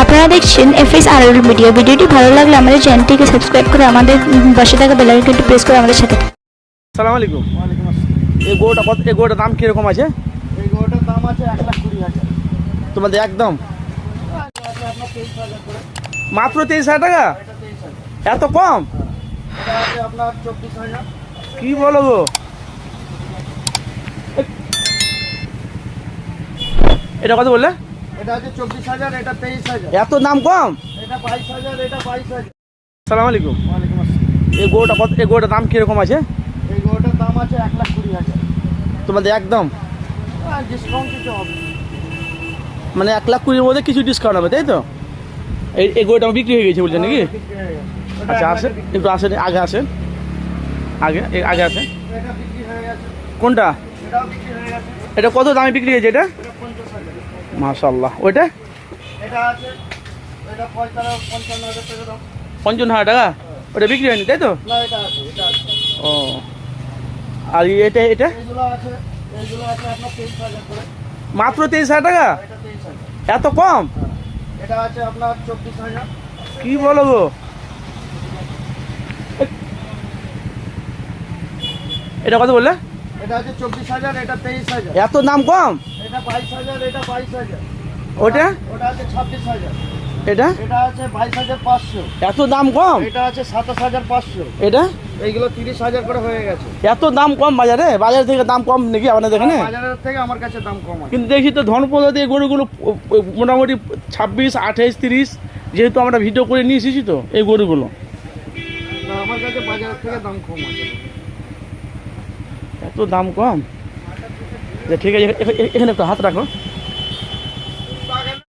আপনারা দেখছেন এফএস আর মিডিয়া ভিডিওটি ভালো লাগলে আমাদের চ্যানেলটিকে সাবস্ক্রাইব করে আমাদের পাশে থাকা বেল আইকনটি প্রেস করে আমাদের সাথে থাকুন। সালাম আলাইকুম। এই গোটা কত এই গরুটার দাম কীরকম আছে? এই গরুটার দাম আছে এক লাখ কুড়ি হাজার। তোমাদের একদম? মাত্র তেইশ হাজার টাকা? এত কম? এটা আছে আপনার চব্বিশ হাজার। কি বলো গো? এটা কত বললে? এটা আছে চব্বিশ হাজার এটা তেইশ হাজার। এত দাম কম? এটা বাইশ হাজার এটা বাইশ হাজার। সালাম আলাইকুম। ওয়ালাইকুম আসসালাম। এই কত এই দাম কীরকম আছে? এই দাম আছে এক লাখ কুড়ি হাজার। তোমাদের একদম? ডিসকাউন্ট কিছু হবে মানে এক লাখ কুড়ির মধ্যে কিছু ডিসকাউন্ট হবে তাই তো? এই বিক্রি হয়ে গেছে বলছেন নাকি? হয়ে। আচ্ছা আসেন একটু আসেন আগে আসেন। আগে এ- আগে আসেন। এটা বিক্রি হয়ে কোনটা? এটাও বিক্রি হয়ে গেছে। এটা কত দামে বিক্রি হয়েছে এটা? মাশাল্লাহ ওইটা? এটা আছে এটা পঞ্চান্ন হাজার টাকা ওটা বিক্রি হয়নি তাই তো? ও। আর এটা এটা? মাত্র তেইশ হাজার টাকা? এত কম? এটা আছে আপনার চব্বিশ হাজার। কি বলো গো? এটা কত বললে? এটা আছে চব্বিশ হাজার এটা তেইশ হাজার। এত দাম কম? এটা বাইশ হাজার এটা বাইশ হাজার। ওটা? ওটা আছে ছাব্বিশ হাজার। এটা? এটা আছে বাইশ হাজার পাঁচশো। এত দাম কম? এটা আছে সাতাশ হাজার পাঁচশো। এটা? এইগুলো তিরিশ হাজার করে হয়ে গেছে। এত দাম কম বাজারে? বাজার থেকে দাম কম নাকি আপনাদের এখানে? বাজারের থেকে আমার কাছে দাম কম কিন্তু দেখি তো ধনপদাতে গরুগুলো ও- ও- মোটামুটি ছাব্বিশ আঠাইশ তিরিশ যেহেতু আমরা ভিডিও করে নিয়ে এসেছি তো এই গরুগুলো। আমার কাছে বাজারের থেকে দাম কম আছে। দাম কম? যে ঠিক আছে এখানে একটু হাত রাখো।